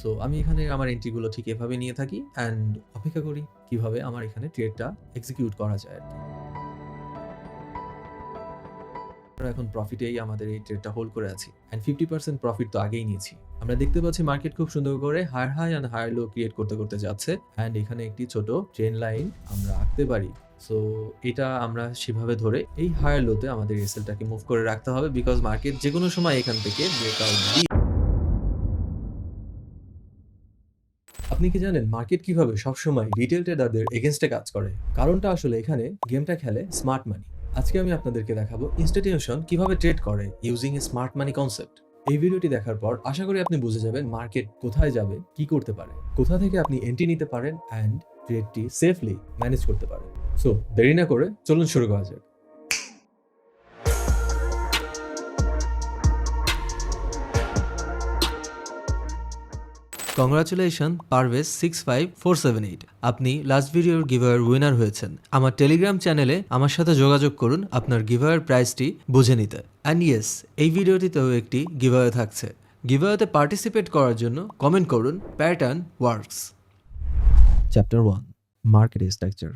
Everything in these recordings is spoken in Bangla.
সো আমি এখানে আমার এন্ট্রিগুলো ঠিক এভাবে নিয়ে থাকি অ্যান্ড অপেক্ষা করি কীভাবে আমার এখানে ট্রেডটা এক্সিকিউট করা যায় এখন প্রফিটেই আমাদের এই ট্রেডটা হোল্ড করে আছি অ্যান্ড ফিফটি পার্সেন্ট প্রফিট তো আগেই নিয়েছি। আমরা দেখতে পাচ্ছি মার্কেট খুব সুন্দর করে higher high and higher low create করতে করতে যাচ্ছে অ্যান্ড এখানে একটি ছোট ট্রেন লাইন আমরা আঁকতে পারি। সো এটা আমরা সেভাবে ধরে এই হায়ার লোতে আমাদের এসএলটাকে মুভ করে রাখতে হবে বিকজ মার্কেট যে কোনো সময় এখান থেকে ব্রেকআউট আপনি কি জানেন মার্কেট কীভাবে সবসময় রিটেল ট্রেডারদের এগেনস্টে কাজ করে? কারণটা আসলে এখানে গেমটা খেলে স্মার্ট মানি আজকে আমি আপনাদেরকে দেখাবো ইনস্টিটিউশন কীভাবে ট্রেড করে using a smart money concept এই ভিডিওটি দেখার পর আশা করি আপনি বুঝে যাবেন মার্কেট কোথায় যাবে, কি করতে পারে, কোথা থেকে আপনি এন্ট্রি নিতে পারেন অ্যান্ড ট্রেডটি সেফলি ম্যানেজ করতে পারেন। সো দেরি না করে চলুন শুরু করা যাক। Congratulation Parvez six five four seven eight আপনি লাস্ট ভিডিওর গিভার উইনার হয়েছেন। আমার টেলিগ্রাম চ্যানেলে আমার সাথে যোগাযোগ করুন আপনার গিভার প্রাইসটি বুঝে নিতে। অ্যান্ড ইয়েস এই ভিডিওটিতেও একটি গিভারে থাকছে। গিভারতে পার্টিসিপেট করার জন্য কমেন্ট করুন pattern works chapter one market structure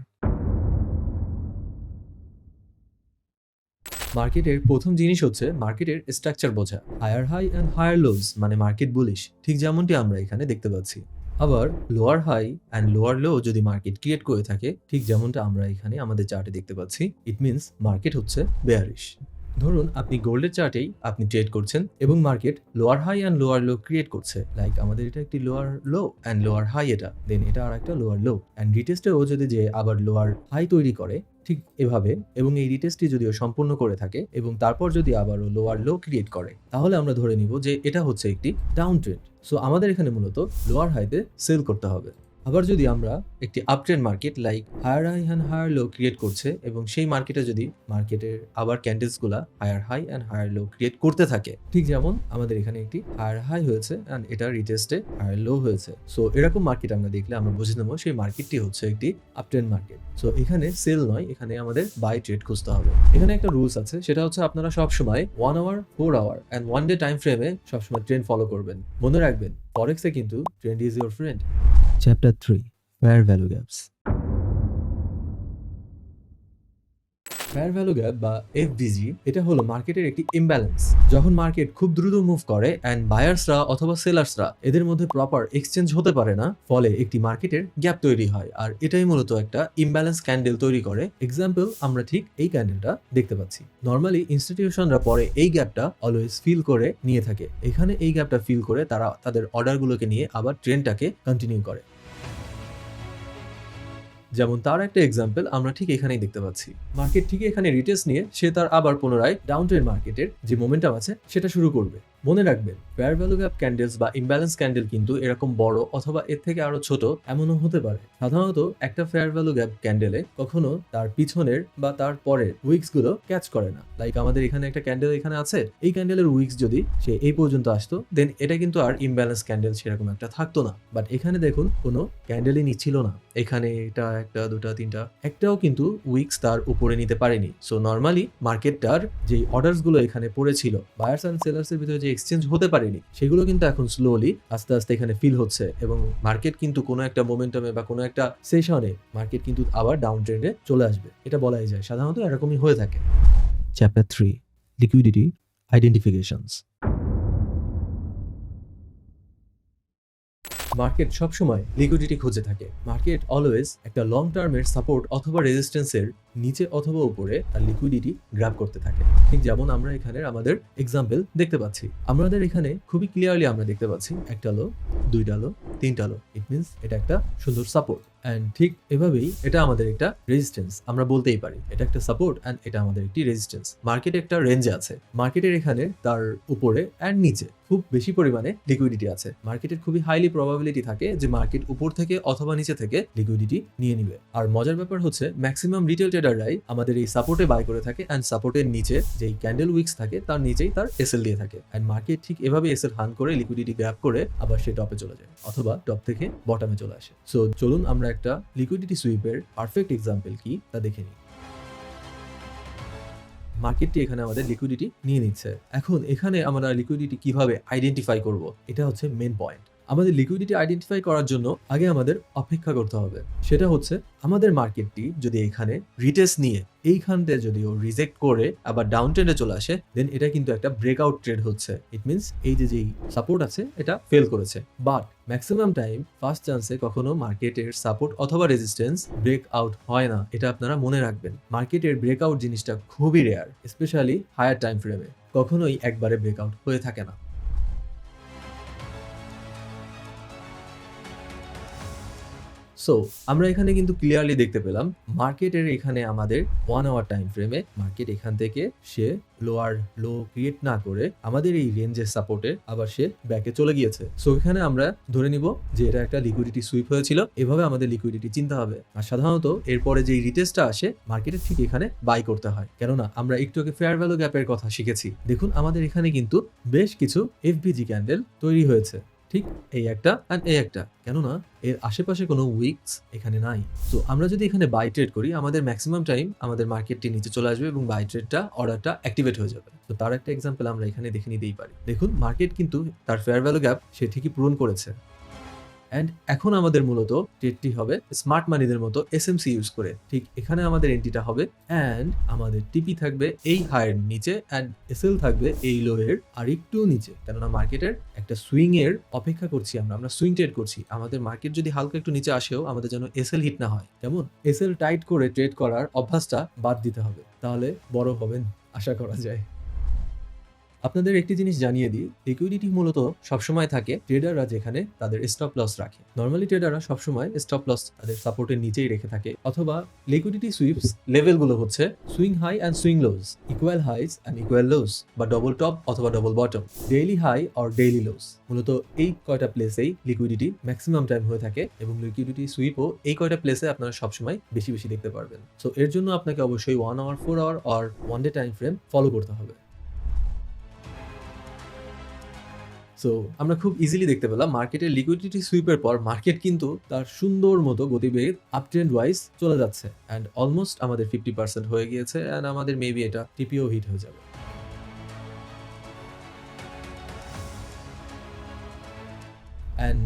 মার্কেটের প্রথম জিনিস হচ্ছে মার্কেটের স্ট্রাকচার বোঝা। Higher high and higher lows মানে মার্কেট বুলিশ ঠিক যেমনটি আমরা এখানে দেখতে পাচ্ছি। আবার lower high and lower low যদি মার্কেট ক্রিয়েট করে থাকে, ঠিক যেমনটা আমরা এখানে আমাদের চার্টে দেখতে পাচ্ছি ইট মিনস মার্কেট হচ্ছে বেয়ারিশ ধরুন আপনি গোল্ডের চার্টেই আপনি ট্রেড করছেন এবং market lower high and lower low create করছে। লাইক আমাদের এটা একটি lower low and lower high এটা। দেন এটা আর একটা লোয়ার লো অ্যান্ড রিটেস্টেও যদি যে আবার লোয়ার হাই তৈরি করে ঠিক এভাবে এবং এই রিটেস্টটি যদিও সম্পূর্ণ করে থাকে এবং তারপর যদি আবারও লোয়ার লো ক্রিয়েট করে, তাহলে আমরা ধরে নিব যে এটা হচ্ছে একটি ডাউন ট্রেন্ড সো আমাদের এখানে মূলত লোয়ার হাইতে সেল করতে হবে। আবার যদি আমরা একটি uptrend market like higher high and higher low create করছে এবং সেই মার্কেটে যদি মার্কেটের আবার ক্যান্ডেলসগুলা higher high and higher low create করতে থাকে, ঠিক যেমন আমাদের এখানে একটি হায়ার হাই হয়েছে অ্যান্ড এটা রিটেস্টে হায়ার লো হয়েছে। সো এরকম মার্কেট আমরা দেখলে আমরা বুঝে নেব সেই মার্কেটটি হচ্ছে একটি আপট্রেন্ড মার্কেট সো এখানে সেল নয়, এখানে আমাদের বাই ট্রেড খুঁজতে হবে। এখানে একটা রুলস আছে, সেটা হচ্ছে আপনারা সবসময় one hour four hour and one day time ফ্রেমে সবসময় ট্রেন্ড ফলো করবেন। মনে রাখবেন ফরেক্সে কিন্তু trend is your friend chapter three fair value gaps fair value gap বা এফভিজি এটা হলো মার্কেটের একটি ইমব্যালেন্স যখন মার্কেট খুব দ্রুত মুভ করে অ্যান্ড বায়ার্সরা অথবা সেলার্সরা এদের মধ্যে প্রপার এক্সচেঞ্জ হতে পারে না, ফলে একটি মার্কেটের গ্যাপ তৈরি হয়। আর এটাই মূলত একটা ইমব্যালেন্স ক্যান্ডেল তৈরি করে। এক্সাম্পল আমরা ঠিক এই ক্যান্ডেলটা দেখতে পাচ্ছি। নর্মালি ইনস্টিটিউশনরা পরে এই গ্যাপটা অলওয়েজ ফিল করে নিয়ে থাকে। এখানে এই গ্যাপটা ফিল করে তারা তাদের অর্ডারগুলোকে নিয়ে আবার ট্রেনটাকে কন্টিনিউ করে। যেমন তার একটা এক্সাম্পল আমরা ঠিক এখানেই দেখতে পাচ্ছি। মার্কেট ঠিক এখানে রিটেস নিয়ে সে তার আবার পুনরায় ডাউন ট্রেন মার্কেটের যে মোমেন্টাম আছে, সেটা শুরু করবে। মনে রাখবেন ফেয়ার ভ্যালু গ্যাপ ক্যান্ডেলস বা ইমব্যালেন্স ক্যান্ডেল কিন্তু এরকম বড় অথবা এর থেকে আরও ছোট এমনও হতে পারে। সাধারণত একটা ফেয়ার ভ্যালু গ্যাপ ক্যান্ডেলে কখনো তার পিছনের বা তার পরের উইক্সগুলো ক্যাচ করে না। লাইক আমাদের এখানে একটা ক্যান্ডেল এখানে আছে, এই ক্যান্ডেলের উইক্স যদি সে এই পর্যন্ত আসতো দেন এটা কিন্তু আর ইমব্যালেন্স ক্যান্ডেল সেরকম একটা থাকতো না। বাট এখানে দেখুন, কোনো ক্যান্ডেলই নিচ্ছিল না। এখানে এটা একটা, দুটা, তিনটা, একটাও কিন্তু উইক্স তার উপরে নিতে পারেনি। সো নর্মালি মার্কেটটার যে অর্ডার্সগুলো এখানে পড়েছিল বায়ার্স অ্যান্ড সেলার্স এর ভিতরে যে এক্সচেঞ্জ হতে পারেনি। সেগুলো কিন্তু এখন স্লোলি আস্তে আস্তে এখানে ফিল হচ্ছে এবং মার্কেট কিন্তু কোনো একটা মোমেন্টামে বা কোনো একটা সেশনে মার্কেট কিন্তু আবার ডাউন ট্রেন্ডে চলে আসবে। এটা বলাই যায়। সাধারণত এরকমই হয়ে থাকে। Chapter three liquidity identifications market সবসময় লিকুইডিটি খুঁজে থাকে। মার্কেট অলওয়েজ একটা লং টার্মের সাপোর্ট অথবা রেজিস্ট্যান্সের নিচে অথবা উপরে তার লিকুইডিটি গ্রাব করতে থাকে। ঠিক যেমন আমরা এখানে আমাদের এক্সাম্পল দেখতে পাচ্ছি। আমাদের এখানে খুবই ক্লিয়ারলি আমরা দেখতে পাচ্ছি, একটা লো, দুইটা লো, তিনটা লো। ইট মিনস এটা একটা সুন্দর সাপোর্ট অ্যান্ড ঠিক এভাবেই এটা আমাদের একটা রেজিস্ট্যান্স আমরা বলতেই পারি। এটা একটা সাপোর্ট অ্যান্ড এটা আমাদের একটি রেজিস্ট্যান্স মার্কেট একটা রেঞ্জে আছে। মার্কেটের এখানে, তার উপরে অ্যান্ড নিচে খুব বেশি পরিমাণে লিকুইডিটি আছে। মার্কেটের খুবই হাইলি প্রবাবিলিটি থাকে যে মার্কেট উপর থেকে অথবা নিচে থেকে লিকুইডিটি নিয়ে নিবে। আর মজার ব্যাপার হচ্ছে ম্যাক্সিমাম রিটেল ট্রেডাররাই আমাদের এই সাপোর্টে বাই করে থাকে অ্যান্ড সাপোর্টের নিচে যেই ক্যান্ডেল উইক্স থাকে, তার নিচেই তার এসএল দিয়ে থাকে। অ্যান্ড মার্কেট ঠিক এভাবে এসএল হান করে লিকুইডিটি গ্র্যাপ করে, আবার সে টপে চলে যায়। অথবা টপ থেকে বটমে চলে আসে। সো চলুন আমরা একটা লিকুইডিটি সুইপের পারফেক্ট এক্সাম্পল কি, তা দেখে নিই। মার্কেটটি এখানে আমাদের লিকুইডিটি নিয়ে নিচ্ছে। এখন এখানে আমরা লিকুইডিটি কীভাবে আইডেন্টিফাই করব, এটা হচ্ছে মেন পয়েন্ট আমাদের লিকুইডিটি আইডেন্টিফাই করার জন্য আগে আমাদের অপেক্ষা করতে হবে। সেটা হচ্ছে আমাদের মার্কেটটি যদি এখানে রিটেস্ট নিয়ে এইখানতে যদি ও রিজেক্ট করে আবার ডাউন ট্রেন্ডে চলে আসে দেন এটা কিন্তু একটা ব্রেকআউট ট্রেড হচ্ছে। ইট মিনস এই যে যেই সাপোর্ট আছে, এটা ফেল করেছে। বাট ম্যাক্সিমাম টাইম ফার্স্ট চান্সে কখনো মার্কেটের সাপোর্ট অথবা রেজিস্ট্যান্স ব্রেক আউট হয় না। এটা আপনারা মনে রাখবেন। মার্কেটের ব্রেকআউট জিনিসটা খুবই রেয়ার স্পেশালি হায়ার টাইম ফ্রেমে কখনোই একবারে ব্রেকআউট হয়ে থাকে না। সো আমরা এখানে কিন্তু ক্লিয়ারলি দেখতে পেলাম মার্কেটের এখানে আমাদের ওয়ান আওয়ার টাইম ফ্রেমে মার্কেট এখান থেকে সে লোয়ার লো ক্রিয়েট না করে আমাদের এই রেঞ্জের সাপোর্টে আবার সে ব্যাকে চলে গিয়েছে। সো এখানে আমরা ধরে নিব যে এটা একটা লিকুইডিটি সুইপ হয়েছিল, এভাবে আমাদের লিকুইডিটি চিন্তা হবে। আর সাধারণত এরপরে যে রিটেস্টটা আসে মার্কেটের ঠিক এখানে বাই করতে হয়। কেননা, আমরা একটু আগে ফেয়ার ভ্যালু গ্যাপের কথা শিখেছি। দেখুন, আমাদের এখানে কিন্তু বেশ কিছু এফবিজি ক্যান্ডেল তৈরি হয়েছে। ঠিক এই একটা অ্যান্ড এই একটা। কেননা এর আশেপাশে কোনো উইকস এখানে নাই। তো আমরা যদি এখানে বাই ট্রেড করি, আমাদের ম্যাক্সিমাম টাইম আমাদের মার্কেটটি নিচে চলে আসবে এবং বাই ট্রেডটা অর্ডারটা অ্যাক্টিভেট হয়ে যাবে। তো তার একটা এক্সাম্পল আমরা এখানে দেখে নিতেই পারি। দেখুন মার্কেট কিন্তু তার ফেয়ার ভ্যালু গ্যাপ সে ঠিকই পূরণ করেছে। অ্যান্ড এখন আমাদের মূলত ট্রেডটি হবে স্মার্ট মানিদের মতো এসএমসি ইউজ করে। ঠিক এখানে আমাদের এন্ট্রিটা হবে অ্যান্ড আমাদের টিপি থাকবে এই হায়ের নিচে অ্যান্ড এসএল থাকবে এই লো এর আর একটু নিচে। কেননা মার্কেটের একটা সুইং এর অপেক্ষা করছি আমরা আমরা সুইং ট্রেড করছি। আমাদের মার্কেট যদি হালকা একটু নিচে আসেও আমাদের যেন এসএল হিট না হয়। কেমন? এসএল টাইট করে ট্রেড করার অভ্যাসটা বাদ দিতে হবে। তাহলে বড় হবেন, আশা করা যায়। আপনাদের একটি জিনিস জানিয়ে দিই লিকুইডিটি মূলত সবসময় থাকে ট্রেডাররা যেখানে তাদের স্টপ লস রাখে। নর্মালি ট্রেডাররা সবসময় স্টপ লস তাদের সাপোর্টের নিচেই রেখে থাকে, অথবা লিকুইডিটি সুইপস লেভেলগুলো হচ্ছে swing high and swing lows equal highs and equal lows বা ডবল টপ অথবা double bottom daily high or daily lows মূলত এই কয়টা প্লেসেই লিকুইডিটি ম্যাক্সিমাম টাইম হয়ে থাকে এবং লিকুইডিটি সুইপও এই কয়টা প্লেসে আপনারা সবসময় বেশি বেশি দেখতে পারবেন। সো এর জন্য আপনাকে অবশ্যই one hour four hour or one day time frame follow করতে হবে। সো আমরা খুব ইজিলি দেখতে পেলাম মার্কেটের লিকুইডিটি সুইপের পর মার্কেট কিন্তু তার সুন্দর মতো গতিবেগ আপ ট্রেন্ড ওয়াইজ চলে যাচ্ছে অ্যান্ড অলমোস্ট আমাদের ফিফটি পার্সেন্ট হয়ে গিয়েছে অ্যান্ড আমাদের মেবি এটা টিপিও হিট হয়ে যাবে। অ্যান্ড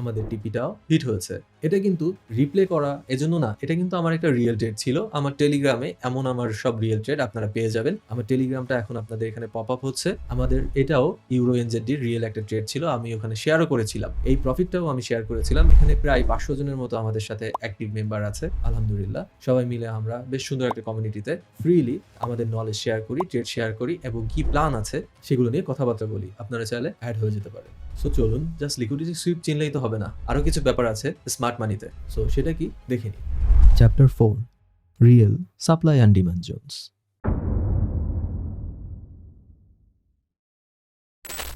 আমাদের টিপিটাও হিট হয়েছে। এটা কিন্তু রিপ্লে করা এজন্য না, এটা কিন্তু আমার একটা রিয়েল ট্রেড ছিল। আমার টেলিগ্রামে এমন আমার সব রিয়েল ট্রেড আপনারা পেয়ে যাবেন। আমার টেলিগ্রামটা এখন আপনাদের এখানে পপ আপ হচ্ছে। আমাদের এটাও ইউরো এনজেডির রিয়েল একটা ট্রেড ছিল, আমি ওখানে শেয়ারও করেছিলাম। এই প্রফিটটাও আমি শেয়ার করেছিলাম। এখানে প্রায় পাঁচশো জনের মতো আমাদের সাথে অ্যাক্টিভ মেম্বার আছে, আলহামদুলিল্লাহ। সবাই মিলে আমরা বেশ সুন্দর একটা কমিউনিটিতে ফ্রিলি আমাদের নলেজ শেয়ার করি ট্রেড শেয়ার করি এবং কি প্ল্যান আছে সেগুলো নিয়ে কথাবার্তা বলি। আপনারা চাইলে অ্যাড হয়ে যেতে পারেন। সো চলুন জাস্ট লিকুইডিটি সুইপ চিনলেই তো হবে না। আরও কিছু ব্যাপার আছে স্মার্ট মানিতে সো সেটা কি? দেখে নিই। Chapter four real supply and demand zones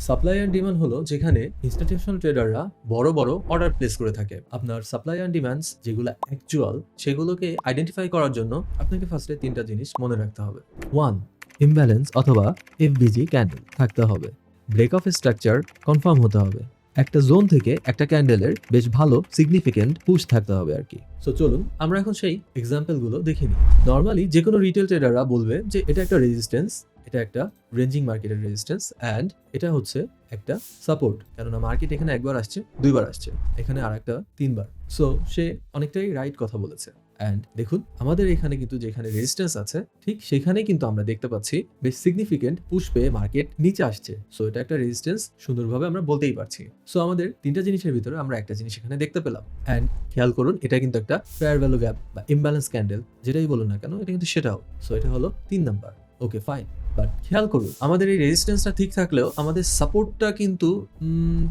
supply and demand হলো যেখানে ইনস্টিটিউশনাল ট্রেডাররা বড় বড় অর্ডার প্লেস করে থাকে। আপনার সাপ্লাই অ্যান্ড ডিমান্ডস যেগুলো অ্যাকচুয়াল সেগুলোকে আইডেন্টিফাই করার জন্য আপনাকে ফার্স্টে তিনটা জিনিস মনে রাখতে হবে। ওয়ান ইমব্যালেন্স অথবা এফবিজি ক্যান্ডেল থাকতে হবে। ব্রেক অফ স্ট্রাকচার কনফার্ম হতে হবে। একটা জোন থেকে একটা ক্যান্ডেলের বেশ ভালো সিগনিফিকেন্ট পুশ থাকতে হবে আর কি। সো চলুন আমরা এখন সেই এক্সাম্পলগুলো দেখে নিই। নর্মালি যে কোনো রিটেল ট্রেডাররা বলবে যে, এটা একটা রেজিস্ট্যান্স এটা একটা রেঞ্জিং মার্কেটের রেজিস্ট্যান্স অ্যান্ড এটা হচ্ছে একটা সাপোর্ট কেননা মার্কেট এখানে একবার আসছে, দুইবার আসছে, এখানে আর একটা তিনবার। সো সে অনেকটাই রাইট কথা বলেছে। অ্যান্ড দেখুন, আমাদের এখানে কিন্তু যেখানে রেজিস্ট্যান্স আছে, ঠিক সেখানেই কিন্তু আমরা দেখতে পাচ্ছি বেশ সিগনিফিকেন্ট পুশ পেয়ে মার্কেট নিচে আসছে। সো এটা একটা রেজিস্ট্যান্স সুন্দরভাবে আমরা বলতেই পারছি। সো আমাদের তিনটা জিনিসের ভিতরে আমরা একটা জিনিস এখানে দেখতে পেলাম। অ্যান্ড খেয়াল করুন, এটা কিন্তু একটা ফেয়ার ভ্যালু গ্যাপ বা ইমব্যালেন্স ক্যান্ডেল যেটাই বলুন না কেন, এটা কিন্তু সেটাও। সো এটা হলো তিন নাম্বার ওকে ফাইন বাট খেয়াল করুন, আমাদের এই রেজিস্ট্যান্সটা ঠিক থাকলেও আমাদের সাপোর্টটা কিন্তু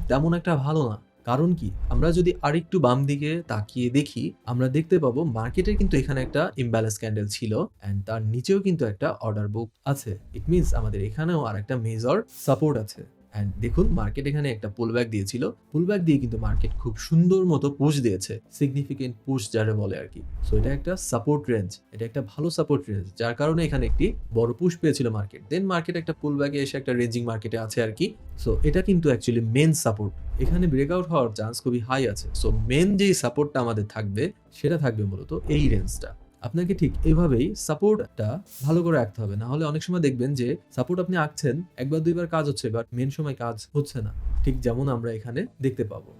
তেমন একটা ভালো না। কারণ কি? আমরা যদি আরেকটু বাম দিকে তাকিয়ে দেখি, আমরা দেখতে পাবো মার্কেটের কিন্তু এখানে একটা ইমব্যালেন্স ক্যান্ডেল ছিল অ্যান্ড তার নিচেও কিন্তু একটা অর্ডার বুক আছে। ইট মিনস আমাদের এখানেও আর একটা মেজর সাপোর্ট আছে। অ্যান্ড দেখুন মার্কেট এখানে একটা পুলব্যাক দিয়েছিল। পুল পুলব্যাক দিয়ে কিন্তু মার্কেট খুব সুন্দর মতো পুশ দিয়েছে। সিগনিফিকেন্ট পুশ যারা বলে আর কি সো এটা একটা সাপোর্ট রেঞ্জ এটা একটা ভালো সাপোর্ট রেঞ্জ যার কারণে এখানে একটি বড় পুশ পেয়েছিল মার্কেট দেন মার্কেট একটা পুল পুলব্যাকে এসে একটা রেঞ্জিং মার্কেটে আছে আর কি সো এটা কিন্তু অ্যাকচুয়ালি মেন সাপোর্ট এখানে ব্রেকআউট হওয়ার চান্স খুবই হাই আছে। সো মেন যেই সাপোর্টটা আমাদের থাকবে, সেটা থাকবে মূলত এই রেঞ্জটা আপনাকে ঠিক এভাবেই সাপোর্টটা ভালো করে রাখতে হবে। না হলে অনেক সময় দেখবেন যে সাপোর্ট আপনি আঁকছেন, একবার দুইবার কাজ হচ্ছে, বাট মেন সময় কাজ হচ্ছে না। ঠিক যেমন আমরা এখানে দেখতে পাবো।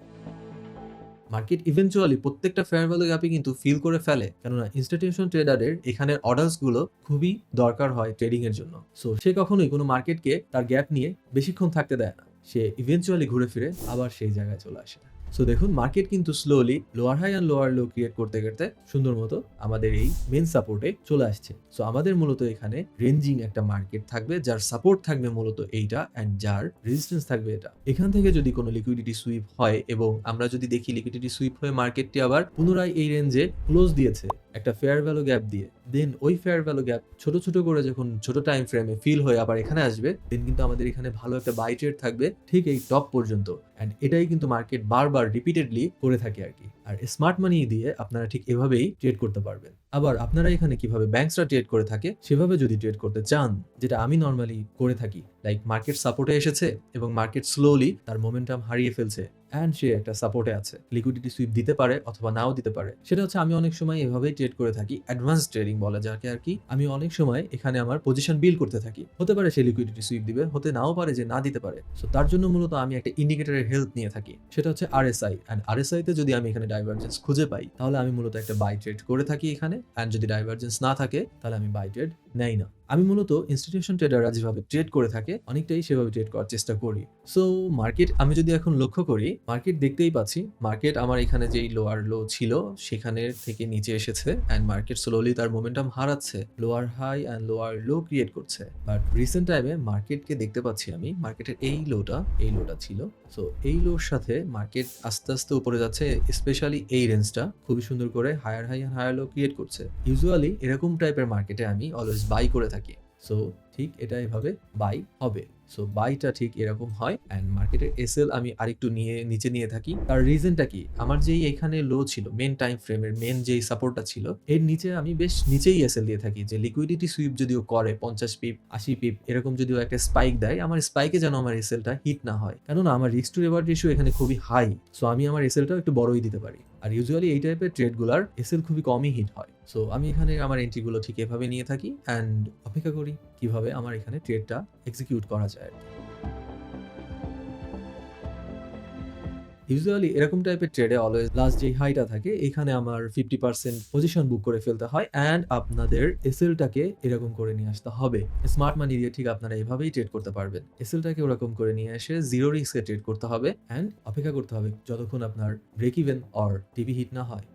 মার্কেট ইভেনচুয়ালি প্রত্যেকটা ফেয়ার ভ্যালু গ্যাপে কিন্তু ফিল করে ফেলে। কেননা ইনস্টিটিউশন ট্রেডারের এখানের অর্ডার্সগুলো খুবই দরকার হয় ট্রেডিং এর জন্য। সো সে কখনোই কোনো মার্কেটকে তার গ্যাপ নিয়ে বেশিক্ষণ থাকতে দেয় না। সে ইভেনচুয়ালি ঘুরে ফিরে আবার সেই জায়গায় চলে আসে। সো দেখুন মার্কেট কিন্তু slowly lower high and lower low create করতে করতে সুন্দর মতো আমাদের এই মেন সাপোর্টে চলে আসছে। সো আমাদের মূলত এখানে রেঞ্জিং একটা মার্কেট থাকবে, যার সাপোর্ট থাকবে মূলত এইটা অ্যান্ড যার রেজিস্ট্যান্স থাকবে এটা। এখান থেকে যদি কোনো লিকুইডিটি সুইপ হয় এবং আমরা যদি দেখি লিকুইডিটি সুইপ হয়ে মার্কেটটি আবার পুনরায় এই রেঞ্জে ক্লোজ দিয়েছে একটা ফেয়ার ভ্যালু গ্যাপ দিয়ে দেন ওই ফেয়ার ভ্যালু গ্যাপ ছোট ছোট করে যখন ছোট টাইম ফ্রেমে ফিল হয়ে আবার এখানে আসবে দেন কিন্তু আমাদের এখানে ভালো একটা বাই ট্রেড থাকবে ঠিক এই টপ পর্যন্ত। এন্ড এটাই কিন্তু মার্কেট বারবার রিপিটেডলি করে থাকে আর কি। আর স্মার্ট মানি দিয়ে আপনারা ঠিক এভাবেই ট্রেড করতে পারবেন। আবার আপনারা এখানে কীভাবে ব্যাংকসরা ট্রেড করে থাকে, সেভাবে যদি ট্রেড করতে চান, যেটা আমি নর্মালি করে থাকি লাইক মার্কেট সাপোর্টে এসেছে এবং মার্কেট স্লোলি তার মোমেন্টাম হারিয়ে ফেলছে অ্যান্ড সে একটা সাপোর্টে আছে। লিকুইডিটি সুইপ দিতে পারে অথবা নাও দিতে পারে। সেটা হচ্ছে আমি অনেক সময় এভাবেই ট্রেড করে থাকি অ্যাডভান্স ট্রেডিং বলা যাকে আর কি। আমি অনেক সময় এখানে আমার পজিশন বিল করতে থাকি। হতে পারে সে লিকুইডিটি সুইপ দিবে, হতে নাও পারে যে না দিতে পারে। সো তার জন্য মূলত আমি একটা ইন্ডিকেটরের হেল্প নিয়ে থাকি, সেটা হচ্ছে আরএসআই অ্যান্ড আরএসআই তে যদি আমি এখানে ডাইভারজেন্স খুঁজে পাই, তাহলে আমি মূলত একটা বাই ট্রেড করে থাকি এখানে অ্যান্ড যদি ডাইভারজেন্স না থাকে, তাহলে আমি বাই ট্রেড নেই না। আমি মূলত ইনস্টিটিউশন ট্রেডাররা যেভাবে ট্রেড করে থাকে, অনেকটাই সেভাবে ট্রেড করার চেষ্টা করি। সো মার্কেট আমি যদি এখন লক্ষ্য করি মার্কেট দেখতেই পাচ্ছি মার্কেট আমার এখানে যেই লোয়ার লো ছিল, সেখানে থেকে নিচে এসেছে অ্যান্ড মার্কেট স্লোলি তার মোমেন্টাম হারাচ্ছে lower high and lower low create করছে। বাট রিসেন্ট টাইমে মার্কেটকে দেখতে পাচ্ছি আমি মার্কেটের এই লোটা এই লোটা ছিল সো এই লোর সাথে মার্কেট আস্তে আস্তে উপরে যাচ্ছে স্পেশালি এই রেঞ্জটা খুবই সুন্দর করে higher high and higher low create করছে। ইউজুয়ালি এরকম টাইপের মার্কেটে আমি অলওয়েজ বাই করে থাকি। সো ঠিক এটা এভাবে বাই হবে। সো বাইটা ঠিক এরকম হয় অ্যান্ড মার্কেটের এসএল আমি আরেকটু নিয়ে, নিচে নিয়ে থাকি। তার রিজনটা কি? আমার যেই এখানে লো ছিল মেন টাইম ফ্রেমের মেন যেই সাপোর্টটা ছিল, এর নিচে আমি বেশ নিচেই এসএল দিয়ে থাকি। যে লিকুইডিটি সুইপ যদিও করে, পঞ্চাশ পিপ আশি পিপ এরকম যদিও একটা স্পাইক দেয়, আমার স্পাইকে যেন আমার এসএলটা হিট না হয়। কেননা, আমার রিস্ক টু রেভার রেশিও এখানে খুবই হাই সো আমি আমার এসএলটাও একটু বড়ই দিতে পারি। আর ইউজুয়ালি এই টাইপের ট্রেডগুলোর এসএল খুবই কমই হিট হয়। সো আমি এখানে আমার এন্ট্রিগুলো ঠিক এভাবে নিয়ে থাকি অ্যান্ড অপেক্ষা করি কীভাবে আমার এখানে ট্রেডটা এক্সিকিউট করা যায় ইউজুয়ালি এরকম টাইপের ট্রেডে অলওয়েজ লাস্ট যে হাইটা থাকে, এখানে আমার ফিফটি পার্সেন্ট পজিশন বুক করে ফেলতে হয় অ্যান্ড আপনাদের এসএলটাকে এরকম করে নিয়ে আসতে হবে। স্মার্ট মানি দিয়ে ঠিক আপনারা এভাবেই ট্রেড করতে পারবেন। এসএলটাকে ওরকম করে নিয়ে এসে জিরো রিস্কে ট্রেড করতে হবে অ্যান্ড অপেক্ষা করতে হবে যতক্ষণ আপনার break even or TP hit না হয়।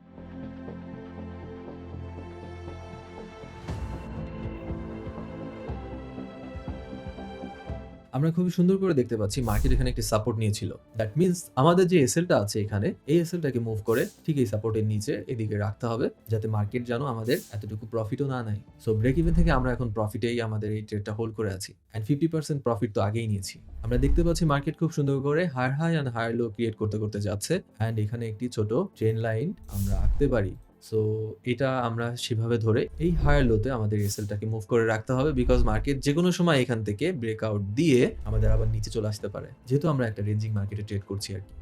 আমরা খুবই সুন্দর করে দেখতে পাচ্ছি মার্কেট এখানে একটি সাপোর্ট নিয়েছিল। দ্যাট মিনস আমাদের যে এসএলটা আছে এখানে, এই এসএলটাকে মুভ করে ঠিক এই সাপোর্টের নিচে এদিকে রাখতে হবে যাতে মার্কেট যেন আমাদের এতটুকু প্রফিটও না নেয়। সো ব্রেক ইভেন থেকে আমরা এখন প্রফিটেই আমাদের এই ট্রেডটা হোল্ড করে আছি। অ্যান্ড ফিফটি পার্সেন্ট প্রফিট তো আগেই নিয়েছি। আমরা দেখতে পাচ্ছি মার্কেট খুব সুন্দর করে higher high and higher low create করতে করতে যাচ্ছে। অ্যান্ড এখানে একটি ছোট ট্রেন লাইন আমরা আঁকতে পারি। সো এটা আমরা সেভাবে ধরে এই হায়ার লোতে আমাদের এসএলটাকে মুভ করে রাখতে হবে বিকজ মার্কেট যে কোনো সময় এখান থেকে ব্রেকআউট দিয়ে আমাদের আবার নিচে চলে আসতে পারে। যেহেতু আমরা একটা রেঞ্জিং মার্কেটে ট্রেড করছি আর কি।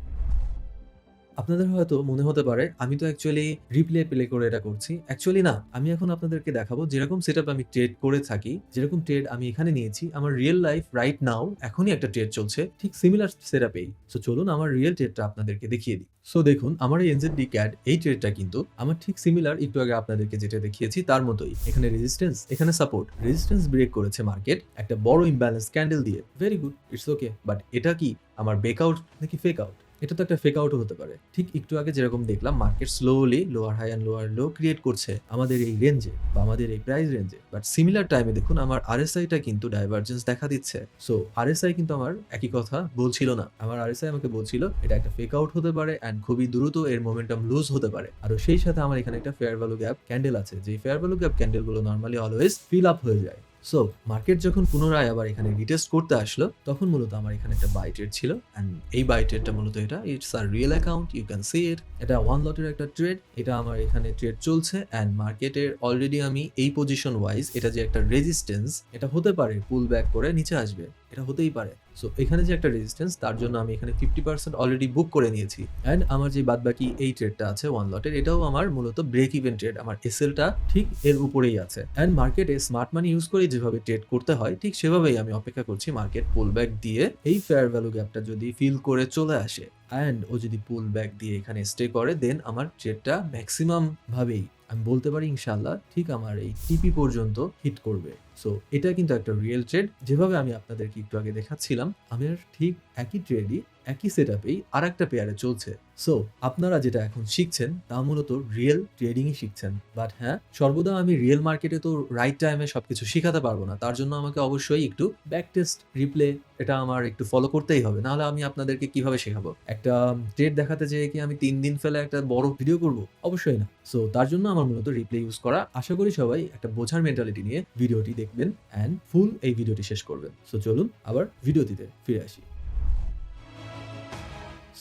আপনাদের হয়তো মনে হতে পারে, আমি তো অ্যাকচুয়ালি রিপ্লে প্লে করে এটা করছি। অ্যাকচুয়ালি না, আমি এখন আপনাদেরকে দেখাবো যেরকম সেট আমি ট্রেড করে থাকি, যেরকম ট্রেড আমি এখানে নিয়েছি, আমার রিয়েল লাইফ রাইট নাও এখনই একটা ট্রেড চলছে, ঠিক সিমিলার সেট আপেই সো চলুন আমার রিয়েল ট্রেডটা আপনাদেরকে দেখিয়ে দিই। সো দেখুন, আমার এই এনজেড ক্যাড এই ট্রেডটা কিন্তু আমার ঠিক সিমিলার একটু আগে আপনাদেরকে যেটা দেখিয়েছি, তার মতোই। এখানে রেজিস্ট্যান্স এখানে সাপোর্ট রেজিস্ট্যান্স ব্রেক করেছে মার্কেট একটা বড় ইমব্যালেন্স ক্যান্ডেল দিয়ে। Very good it's okay but এটা কি আমার বেকআউট নাকি ফেক আউট এটা তো একটা ফেক আউটও হতে পারে। ঠিক একটু আগে যেরকম দেখলাম market slowly lower high and lower low create করছে আমাদের এই রেঞ্জে বা আমাদের এই প্রাইস রেঞ্জে বাট সিমিলার টাইমে দেখুন, আমার আরএসআইটা কিন্তু ডাইভারজেন্স দেখা দিচ্ছে। সো আরএসআই কিন্তু আমার একই কথা বলছিল না। আমার আরএসআই আমাকে বলছিল, এটা একটা ফেক আউট হতে পারে অ্যান্ড খুবই দ্রুত এর মোমেন্টাম লুজ হতে পারে। আর সেই সাথে আমার এখানে একটা ফেয়ার ভ্যালু গ্যাপ ক্যান্ডেল আছে। যে ফেয়ার ভ্যালু গ্যাপ ক্যান্ডেলগুলো নর্মালি অলওয়েজ ফিল আপ হয়ে যায়। সো মার্কেট যখন পুনরায় আবার এখানে রিটেস্ট করতে আসলো, তখন মূলত আমার এখানে একটা বাই ট্রেড ছিল। অ্যান্ড এই বাই ট্রেডটা মূলত এটা it's our real account you can see it এটা ওয়ান লটের একটা ট্রেড এটা আমার এখানে ট্রেড চলছে। অ্যান্ড মার্কেটের অলরেডি আমি এই পজিশন ওয়াইজ এটা যে একটা রেজিস্ট্যান্স এটা হতে পারে পুল ব্যাক করে নিচে আসবে। এটা হতেই পারে। সো এখানে যে একটা রেজিস্ট্যান্স তার জন্য আমি এখানে ফিফটি পার্সেন্ট অলরেডি বুক করে নিয়েছি। অ্যান্ড আমার যে বাদবাকি এই ট্রেডটা আছে ওয়ান লটের এটাও আমার মূলত ব্রেক ইভেন ট্রেড আমার এসএলটা ঠিক এর উপরেই আছে। অ্যান্ড মার্কেটে স্মার্ট মানি ইউজ করে যেভাবে ট্রেড করতে হয়, ঠিক সেভাবেই আমি অপেক্ষা করছি মার্কেট পোল ব্যাক দিয়ে। এই ফেয়ার ভ্যালু গ্যাপটা যদি ফিল করে চলে আসে অ্যান্ড ও যদি পুল ব্যাক দিয়ে এখানে স্টে করে দেন আমার ট্রেডটা ম্যাক্সিমাম ভাবেই, আমি বলতে পারি ইনশাল্লাহ ঠিক আমার এই টিপি পর্যন্ত হিট করবে। সো এটা কিন্তু একটা রিয়েল ট্রেড যেভাবে আমি আপনাদেরকে একটু আগে দেখাচ্ছিলাম, আমার ঠিক একই ট্রেডই একই সেট আপেই আর একটা পেয়ারে চলছে। সো আপনারা যেটা এখন শিখছেন, তা মূলত রিয়েল ট্রেডিংই শিখছেন। বাট হ্যাঁ সর্বদা আমি রিয়েল মার্কেটে তো রাইট টাইমে সবকিছু শেখাতে পারব না। তার জন্য আমাকে অবশ্যই একটু ব্যাক টেস্ট রিপ্লে এটা আমার একটু ফলো করতেই হবে। নাহলে আমি আপনাদেরকে কীভাবে শেখাবো? একটা ট্রেড দেখাতে যেয়ে কি আমি তিন দিন ফেলে একটা বড় ভিডিও করব? অবশ্যই না। সো তার জন্য আমার মূলত রিপ্লে ইউজ করা। আশা করি সবাই একটা বোঝার মেন্টালিটি নিয়ে ভিডিওটি দেখবেন অ্যান্ড ফুল এই ভিডিওটি শেষ করবেন। সো চলুন আবার ভিডিওটিতে ফিরে আসি।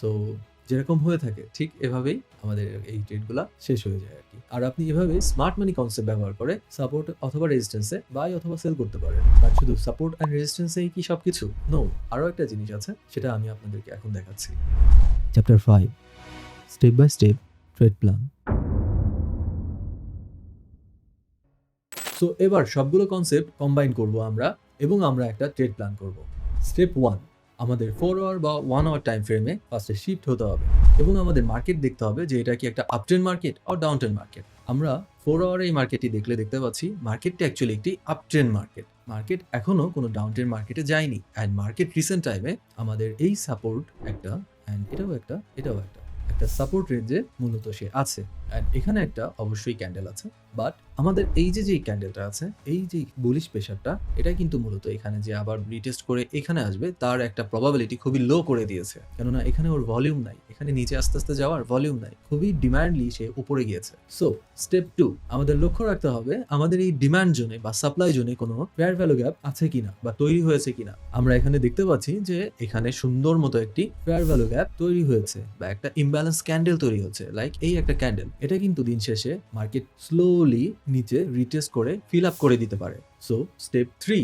সো যেরকম হয়ে থাকে, ঠিক এভাবেই আমাদের এই ট্রেডগুলো শেষ হয়ে যায় আর কি। আর আপনি এভাবে স্মার্ট মানি কনসেপ্ট ব্যবহার করে সাপোর্ট অথবা রেজিস্ট্যান্সে বাই অথবা সেল করতে পারেন। বাট শুধু সাপোর্ট অ্যান্ড রেজিস্ট্যান্সেই কি সব কিছু নো আরও একটা জিনিস আছে, সেটা আমি আপনাদেরকে এখন দেখাচ্ছি। Chapter five step by step trade plan so এবার সবগুলো কনসেপ্ট কম্বাইন করব আমরা এবং আমরা একটা ট্রেড প্ল্যান করব। স্টেপ ওয়ান আমাদের ফোর আওয়ার বা ওয়ান আওয়ার টাইম ফ্রেমে ফার্স্টে শিফট হতে হবে এবং আমাদের মার্কেট দেখতে হবে যে এটা কি একটা আপট্রেন মার্কেট আর ডাউনট্রেন মার্কেট আমরা ফোর আওয়ার এই মার্কেটটি দেখলে দেখতে পাচ্ছি মার্কেটটি অ্যাকচুয়ালি একটি আপট্রেন মার্কেট মার্কেট এখনও কোনো ডাউনট্রেন মার্কেটে যায়নি অ্যান্ড মার্কেট রিসেন্ট টাইমে আমাদের এই সাপোর্ট একটা অ্যান্ড এটাও একটা এটাও একটা একটা সাপোর্ট রেঞ্জে মূলত সে আছে। অ্যান্ড এখানে একটা অবশ্যই ক্যান্ডেল আছে। বাট আমাদের এই যে যে ক্যান্ডেলটা আছে, এই যে বুলিশ প্রেশারটা এটা কিন্তু মূলত এখানে যে আবার রিটেস্ট করে এখানে আসবে, তার একটা প্রবাবিলিটি খুবই লো করে দিয়েছে। কেননা এখানে ওর ভলিউম নাই। এখানে নিচে আস্তে আস্তে যাওয়ার ভলিউম নাই। খুবই ডিমান্ডলি সে উপরে গিয়েছে। সো স্টেপ টু আমাদের লক্ষ্য রাখতে হবে, আমাদের এই ডিমান্ড জোনে বা সাপ্লাই জোনে কোনো ফেয়ার ভ্যালু গ্যাপ আছে কিনা বা তৈরি হয়েছে কিনা। আমরা এখানে দেখতে পাচ্ছি যে, এখানে সুন্দর মতো একটি ফেয়ার ভ্যালু গ্যাপ তৈরি হয়েছে বা একটা ইমব্যালেন্স ক্যান্ডেল তৈরি হচ্ছে লাইক এই একটা ক্যান্ডেল এটা কিন্তু দিন শেষে মার্কেট স্লোলি নিচে রিটেস্ট করে ফিল আপ করে দিতে পারে। So step three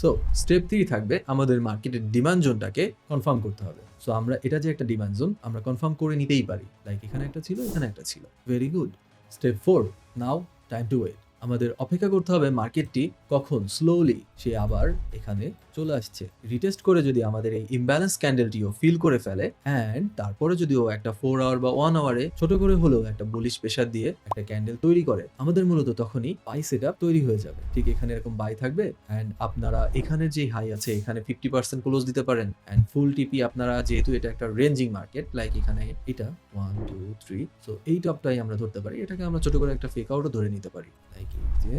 so step three থাকবে আমাদের মার্কেটের ডিমান্ড জোনটাকে কনফার্ম করতে হবে। সো আমরা এটা যে একটা ডিমান্ড জোন আমরা কনফার্ম করে নিতেই পারি। লাইক এখানে একটা ছিল, এখানে একটা ছিল। Very good step four now time to wait আমাদের অপেক্ষা করতে হবে মার্কেটটি কখন? স্লোলি সে আবার এখানে চলে আসছে। রিটেস্ট করে যদি আমাদের এই ইমব্যালেন্স ক্যান্ডেলটিও ফিল করে ফেলে অ্যান্ড তারপরে যদি ও একটা ফোর আওয়ার বা ওয়ান আওয়ারে ছোট করে হলেও একটা বুলিশ প্রেশার দিয়ে একটা ক্যান্ডেল তৈরি করে, আমাদের মূলত তখনই বাই সেট তৈরি হয়ে যাবে। ঠিক এখানে এরকম বাই থাকবে অ্যান্ড আপনারা এখানের যে হাই আছে, এখানে ফিফটি পার্সেন্ট ক্লোজ দিতে পারেন অ্যান্ড ফুল টিপি আপনারা যেহেতু এটা একটা রেঞ্জিং মার্কেট লাইক এখানে এটা ওয়ান টু থ্রি সো এই টপটাই আমরা ধরতে পারি। এটাকে আমরা ছোট করে একটা ফেক আউটও ধরে নিতে পারি। লাইক এই যে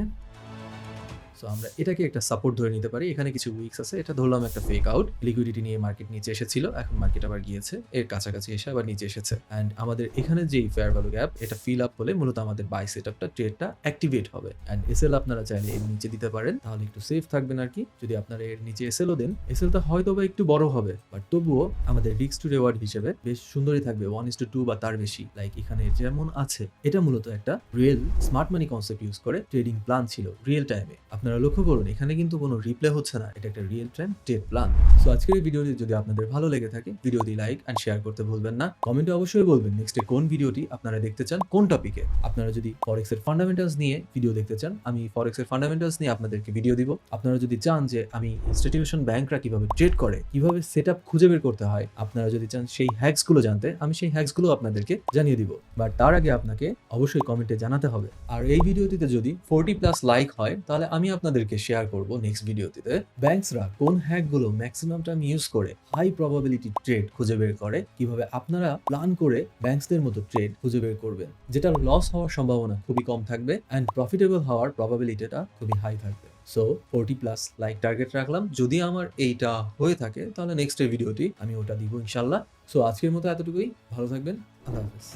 সো আমরা এটাকে একটা সাপোর্ট ধরে নিতে পারি। এখানে কিছু উইকস আছে। এটা ধরলাম একটা ফেক আউট লিকুইডিটি নিয়ে মার্কেট নিচে এসেছিল। এখন মার্কেট আবার গিয়েছে। এর কাছাকাছি এসে আবার নিচে এসেছে। অ্যান্ড আমাদের এখানে যেই ফেয়ার ভ্যালু গ্যাপ এটা ফিল আপ হলে মূলত আমাদের বাই সেট আপটা ট্রেডটা অ্যাক্টিভেট হবে অ্যান্ড এসএল আপনারা চাইলে এর নিচে দিতে পারেন। তাহলে একটু সেফ থাকবেন আর কি। যদি আপনারা এর নিচে এসএলও দেন এসএলটা হয়তো বা একটু বড় হবে। বাট তবুও আমাদের রিক্স টু রেওয়ার্ড হিসেবে বেশ সুন্দরই থাকবে। ওয়ান ইস টু টু বা তার বেশি। লাইক এখানে যেমন আছে, এটা মূলত একটা real smart money concept use করে ট্রেডিং প্ল্যান ছিল রিয়েল টাইমে আপনারা লক্ষ্য করুন, এখানে কিন্তু কোনো রিপ্লে হচ্ছে না। এটা একটা real time trade plan so আজকের এই ভিডিওটি যদি আপনাদের ভালো লেগে থাকে ভিডিওটি লাইক অ্যান্ড শেয়ার করতে ভুলবেন না। কমেন্টে অবশ্যই বলবেন নেক্সটে কোন ভিডিওটি আপনারা দেখতে চান, কোন টপিকে আপনারা যদি ফরেক্স এর ফান্ডামেন্টালস নিয়ে ভিডিও দেখতে চান, আমি ফরেক্স এর ফান্ডামেন্টালস নিয়ে আপনাদেরকে ভিডিও দিব। আপনারা যদি চান যে আমি ইনস্টিটিউশন ব্যাংকরা কীভাবে ট্রেড করে, কীভাবে সেট খুঁজে বের করতে হয়, আপনারা যদি চান সেই হ্যাক্সগুলো জানতে, আমি সেই হ্যাক্সগুলো আপনাদেরকে জানিয়ে দিব। বাট তার আগে আপনাকে অবশ্যই কমেন্টে জানাতে হবে। আর এই ভিডিওটিতে যদি ফোরটি প্লাস লাইক হয়, তাহলে আমি আপনাদেরকে শেয়ার করব নেক্সট ভিডিওটিতে ব্যাংকসরা কোন হ্যাকগুলো ম্যাক্সিমাম টাইম ইউজ করে হাই প্রবাবিলিটি ট্রেড খুঁজে বের করে, কীভাবে আপনারা প্ল্যান করে ব্যাংকসদের মতো ট্রেড খুঁজে বের করবেন যেটা লস হওয়ার সম্ভাবনা খুবই কম থাকবে অ্যান্ড প্রফিটেবল হওয়ার প্রবাবিলিটিটা খুবই হাই থাকবে। So forty plus like target রাখলাম। যদি আমার এইটা হয়ে থাকে, তাহলে নেক্সট ভিডিওটি আমি ওটা দিব ইনশাল্লাহ সো আজকের মতো এতটুকুই। ভালো থাকবেন। আল্লাহ হাফিজ।